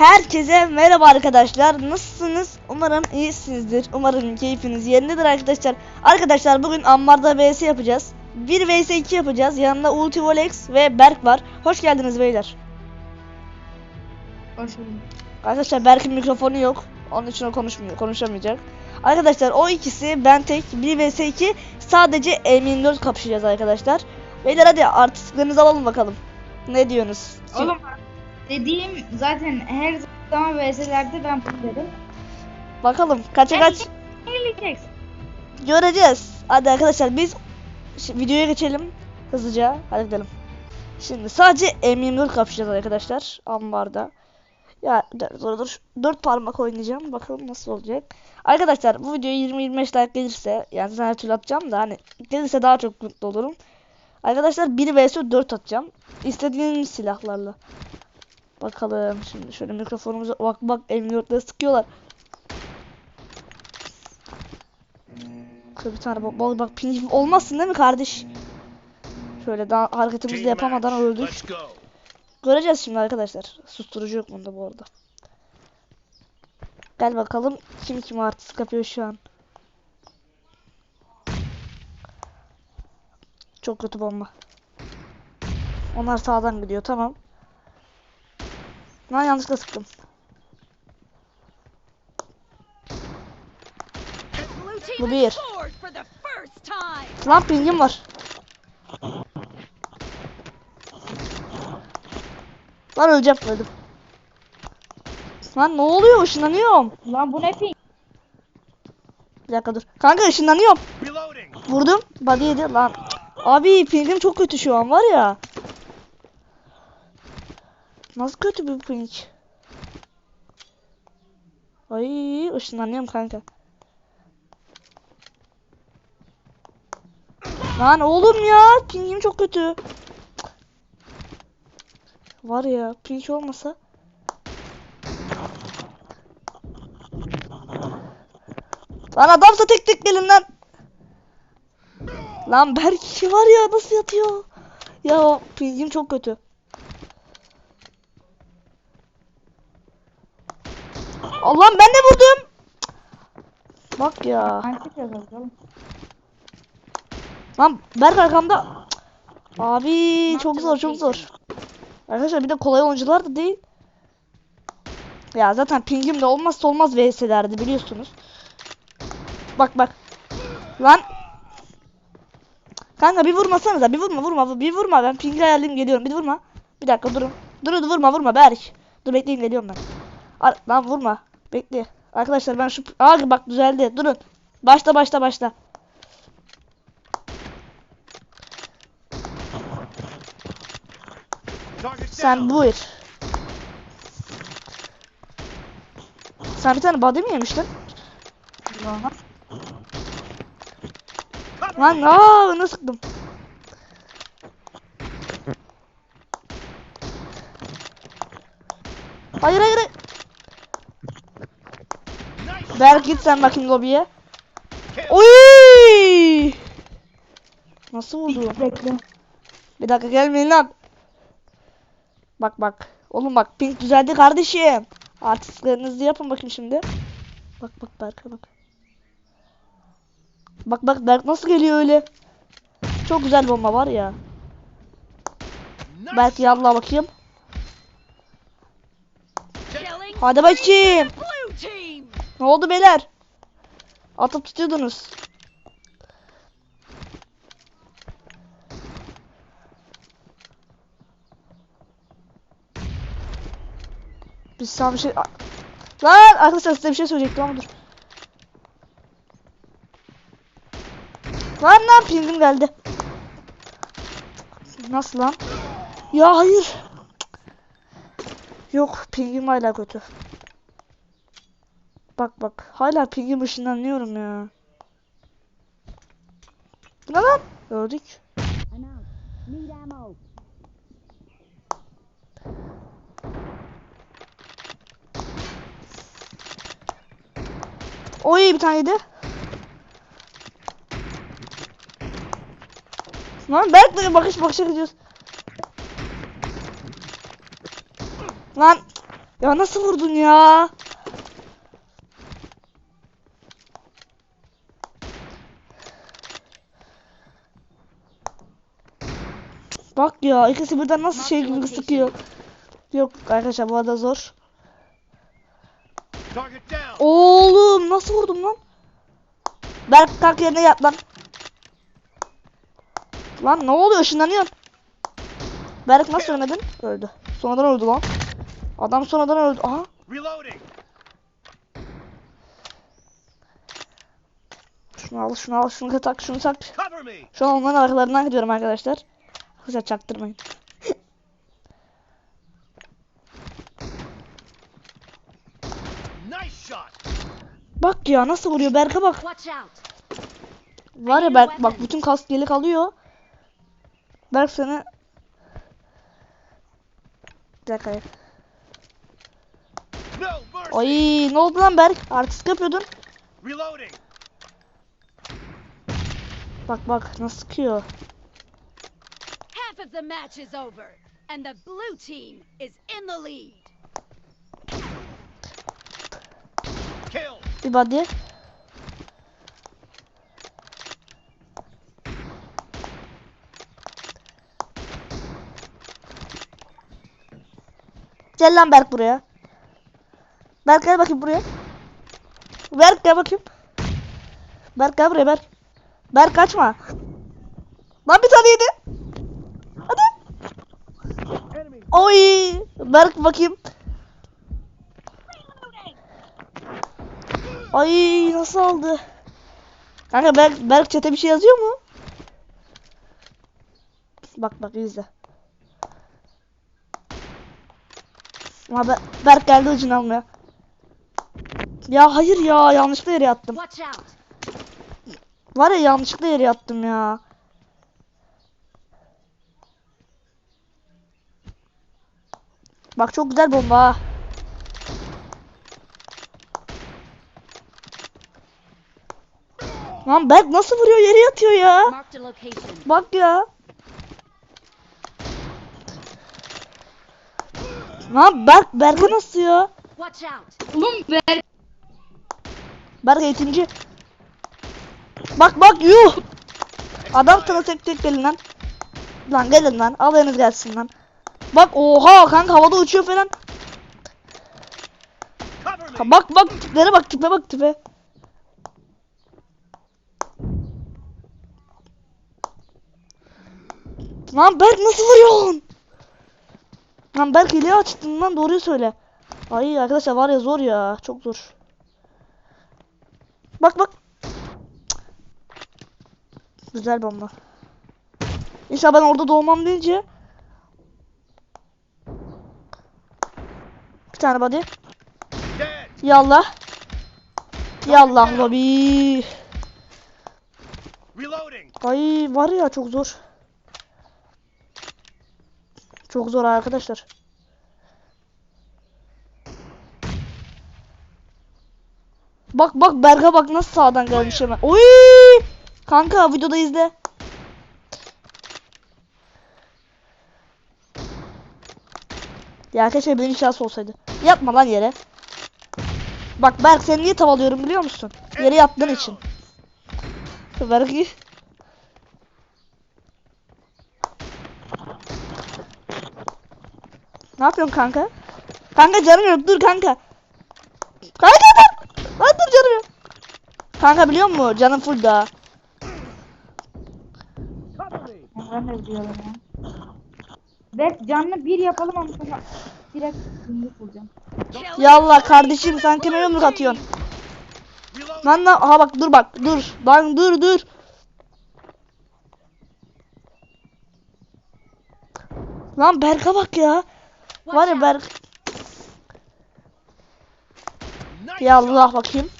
Herkese merhaba arkadaşlar. Nasılsınız? Umarım iyisinizdir. Umarım keyfiniz yerindedir arkadaşlar. Arkadaşlar bugün Ammar'da vs yapacağız. 1 vs 2 yapacağız. Yanında Ulti Volex ve Berk var. Hoş geldiniz beyler. Hoş bulduk. Arkadaşlar Berk'in mikrofonu yok. Onun için o konuşmuyor, konuşamayacak. Arkadaşlar o ikisi ben tek 1 vs 2 sadece M24 kapışacağız arkadaşlar. Beyler hadi artistlerinizi alalım bakalım. Ne diyorsunuz? Oğlum dediğim zaten her zaman VS'lerde ben derim. Bakalım kaça kaç Yenileyeceksin. göreceğiz. Hadi arkadaşlar biz videoya geçelim hızlıca. Hadi gidelim. Şimdi sadece M24 kapışacağız arkadaşlar ambarda. Ya dur dur dur. 4 parmak oynayacağım. Bakalım nasıl olacak. Arkadaşlar bu videoya 20-25 like gelirse yani zaten her türlü atacağım da hani gelirse daha çok mutlu olurum. Arkadaşlar 1 vs 4 atacağım. İstediğiniz silahlarla. Bakalım şimdi şöyle mikrofonumuza bak bak M24'leri sıkıyorlar. Şöyle bir tane bak bak, bak ping olmazsın değil mi kardeş? Şöyle daha hareketimizi de yapamadan öldük. Göreceğiz şimdi arkadaşlar. Susturucu yok bunda bu arada. Gel bakalım kim kim artist yapıyor şu an. Çok kötü bomba. Onlar sağdan gidiyor tamam. Lan yanlışlıkla sıktım. Bu bir. Lan pingim var. Lan öleceğim öldüm. Lan ne oluyor ışınlanıyorum. Lan bu ne ping? Bir dakika dur. Kanka ışınlanıyorum. Vurdum. Body yedi lan. Abi pingim çok kötü şu an var ya. Nasıl kötü bir ping? Ay ışınlanıyorum kanka. Lan oğlum ya pingim çok kötü. Var ya ping olmasa. Lan adamsa tek tek gelin lan. Lan Berk var ya nasıl yatıyor? Ya pingim çok kötü. Allah'ım ben de vurdum. Bak ya. Yazarız oğlum. Lan Berk arkamda. Abi çok zor çok zor. Arkadaşlar bir de kolay oyuncular da değil. Ya zaten pingim de olmazsa olmaz VS'lerdi biliyorsunuz. Bak bak. Lan. Kanka bir vurmasanıza bir vurma vurma bir vurma ben ping ayarlayayım geliyorum bir vurma. Bir dakika durun. Durun vurma vurma Berk. Dur bekleyin geliyorum ben. Ar lan vurma. Bekle. Arkadaşlar ben şu Aa bak düzeldi. Durun. Başla başla başla. Sen buyur. Sen bir tane body mi yemiştin? Lan aa ne sıktım. Hayır hayır. Berk git sen bakayım lobiye. Oy! Nasıl vurdu? Bekle. Bir dakika gelmeyin lan. Bak bak. Oğlum bak pink düzeldi kardeşim. Artistlerinizi yapın bakayım şimdi. Bak bak Berk'e bak. Bak bak Berk nasıl geliyor öyle. Çok güzel bomba var ya. Berk yallah bakayım. Hadi bakayım. Ne oldu beyler? Atıp tutuyordunuz. Biz sana bir şey... Lan arkadaşlar size bir şey söyleyecektim ama dur. Lan lan pingim geldi. Nasıl lan? Ya hayır. Yok pingim hala kötü. Bak bak. Hala pingim ışınlanıyorum ya. Ne lan? Öldük. Oy bir tane yedi. Lan Berk'le bakış bakışa gidiyoruz. Lan Ya nasıl vurdun ya? Bak ya ikisi birden nasıl şey gibi sıkıyor. Yok arkadaşlar bu arada zor. Oğlum nasıl vurdum lan? Berk kalk yerine yat lan. Lan ne oluyor ışınlanıyorsun. Berk nasıl ölmedin? Öldü. Sonradan öldü lan. Adam sonradan öldü. Aha. Şunu al şunu al şunu tak şunu tak. Şu an onların arkalarından gidiyorum arkadaşlar. Arkadaşlar çaktırmayın. Bak ya nasıl vuruyor Berk'e bak. Var ya Berk bak bütün kask geri kalıyor. Berk seni... Bir dakika. Ay ne oldu lan Berk? Artist yapıyordun. Bak bak nasıl sıkıyor. Half of the match is over, and the blue team is in the lead. Kill. Bir body. Gel lan Berk buraya. Berk gel bakayım buraya. Berk gel bakayım. Berk gel buraya Berk. Berk kaçma. Lan bir tane yedi. Hadi. Enemy. Oy. Berk bakayım. Ay nasıl aldı? Kanka Berk, Berk chat'e bir şey yazıyor mu? Bak bak izle. Ama Ber- Berk geldi ucunu almaya. Ya hayır ya yanlışlıkla yere out. Var ya yanlışlıkla yere yattım ya. Bak çok güzel bomba. Lan Berk nasıl vuruyor yere yatıyor ya. Bak ya. Lan Berk Berk'e nasıl ya? Oğlum ver. Berk eğitimci. Bak bak yuh. Adam sana tek tek gelin lan. Lan gelin lan. Alayınız gelsin lan. Bak oha kanka havada uçuyor falan. Ha, bak bak tiplere bak tipe bak tipe. Lan Berk nasıl vuruyorsun? Lan Berk hile açtın lan doğruyu söyle. Ay arkadaşlar var ya zor ya çok zor. Bak bak. Güzel bomba. İnşallah ben orada doğmam deyince. Tane body. Yallah. Yallah lobi. Ay var ya çok zor. Çok zor arkadaşlar. Bak bak Berk'e bak nasıl sağdan gelmiş hemen. Oy! Kanka videoda izle. Ya keşke benim şans olsaydı. Yapma lan yere. Bak Berk seni niye tavalıyorum biliyor musun? Yere yattığın için. Berk iyi. Ne yapıyorsun kanka? Kanka canım yok dur kanka. Kanka dur. Lan dur canım yok. Kanka biliyor musun canım full daha. Ben de biliyorum ya. Berk canlı bir yapalım ama sonra direkt yumruk vuracağım. Yallah kardeşim sen kime yumruk atıyorsun? Lan lan aha bak dur bak dur. Lan dur dur. Lan Berk'e bak ya. Var ya. Berk. Ya. Allah bakayım.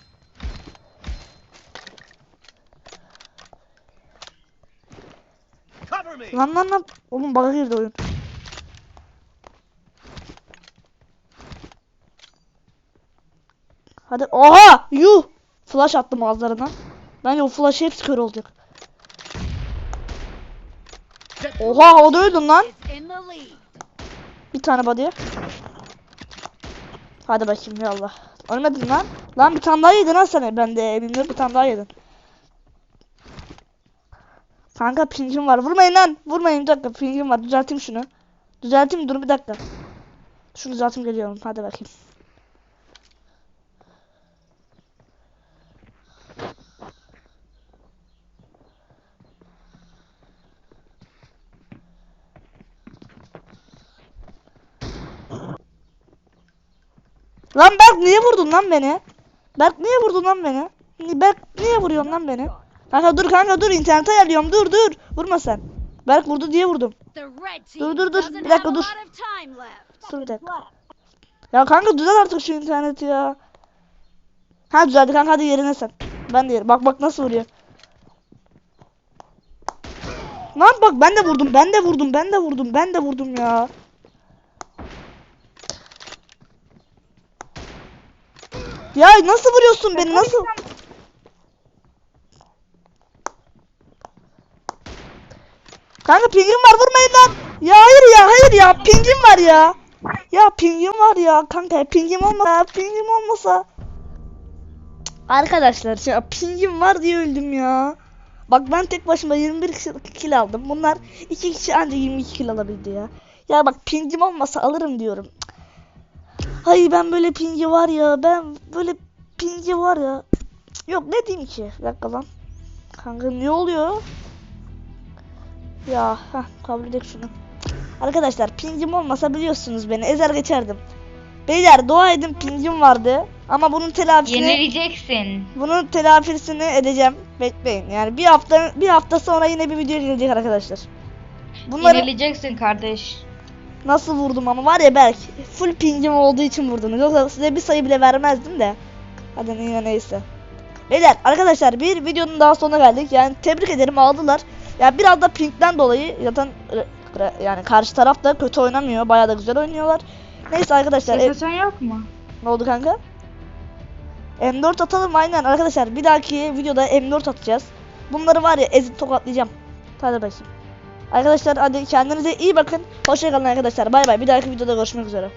Lan lan lan. Oğlum bug'a girdi oyun. Hadi. Oha! Yuh! Flash attım ağızlarına. Bence o flash hepsi kör olacak. Oha o da öldün lan. Bir tane body. Hadi bakayım ya Allah. Ölmedin lan. Lan bir tane daha yedin ha sen. Ben de elimde bir tane daha yedin. Kanka pingim var. Vurmayın lan. Vurmayın bir dakika. Pingim var. Düzelteyim şunu. Düzelteyim dur bir dakika. Şunu düzelteyim geliyorum. Hadi bakayım. Lan Berk niye vurdun lan beni? Berk niye vurdun lan beni? Ni- Berk niye vuruyorsun lan beni? Kanka dur kanka dur internete ayarlıyorum dur dur. Vurma sen. Berk vurdu diye vurdum. Dur, dur, dur. Bir dakika, dur. Dur bir dakika. Ya kanka düzel artık şu interneti ya. Ha düzeldi kanka hadi yerine sen. Ben de yer. Bak bak nasıl vuruyor. Lan bak ben de vurdum ben de vurdum ben de vurdum ben de vurdum ya. Ya nasıl vuruyorsun beni nasıl? Kanka pingim var vurmayın lan. Ya hayır ya hayır ya pingim var ya. Ya pingim var ya kanka pingim olmasa pingim olmasa. Arkadaşlar ya pingim var diye öldüm ya. Bak ben tek başıma 21 kişi- kill aldım. Bunlar iki kişi anca 22 kill alabildi ya. Ya bak pingim olmasa alırım diyorum. Ay ben böyle pingi var ya ben böyle pingi var ya. Yok ne diyeyim ki? Bir dakika lan. Kanka ne oluyor? Ya heh, kabul edelim şunu. Arkadaşlar pingim olmasa biliyorsunuz beni ezer geçerdim. Beyler dua edin pingim vardı. Ama bunun telafisini Yenileceksin. bunun telafisini edeceğim. Bekleyin. Yani bir hafta bir hafta sonra yine bir video gelecek arkadaşlar. Bunları Yenileceksin kardeş. Nasıl vurdum ama var ya belki full pingim olduğu için vurdunuz. Yoksa size bir sayı bile vermezdim de. Hadi yine neyse. Beyler arkadaşlar bir videonun daha sonuna geldik. Yani tebrik ederim aldılar. Yani biraz da pingden dolayı zaten e, yani karşı taraf da kötü oynamıyor. Bayağı da güzel oynuyorlar. Neyse arkadaşlar. e- SSN yok mu? ne oldu kanka? M4 atalım aynen arkadaşlar. Bir dahaki videoda M4 atacağız. Bunları var ya ezip tokatlayacağım. Hadi bakayım. Arkadaşlar hadi kendinize iyi bakın. Hoşçakalın arkadaşlar. Bay bay. Bir dahaki videoda görüşmek üzere.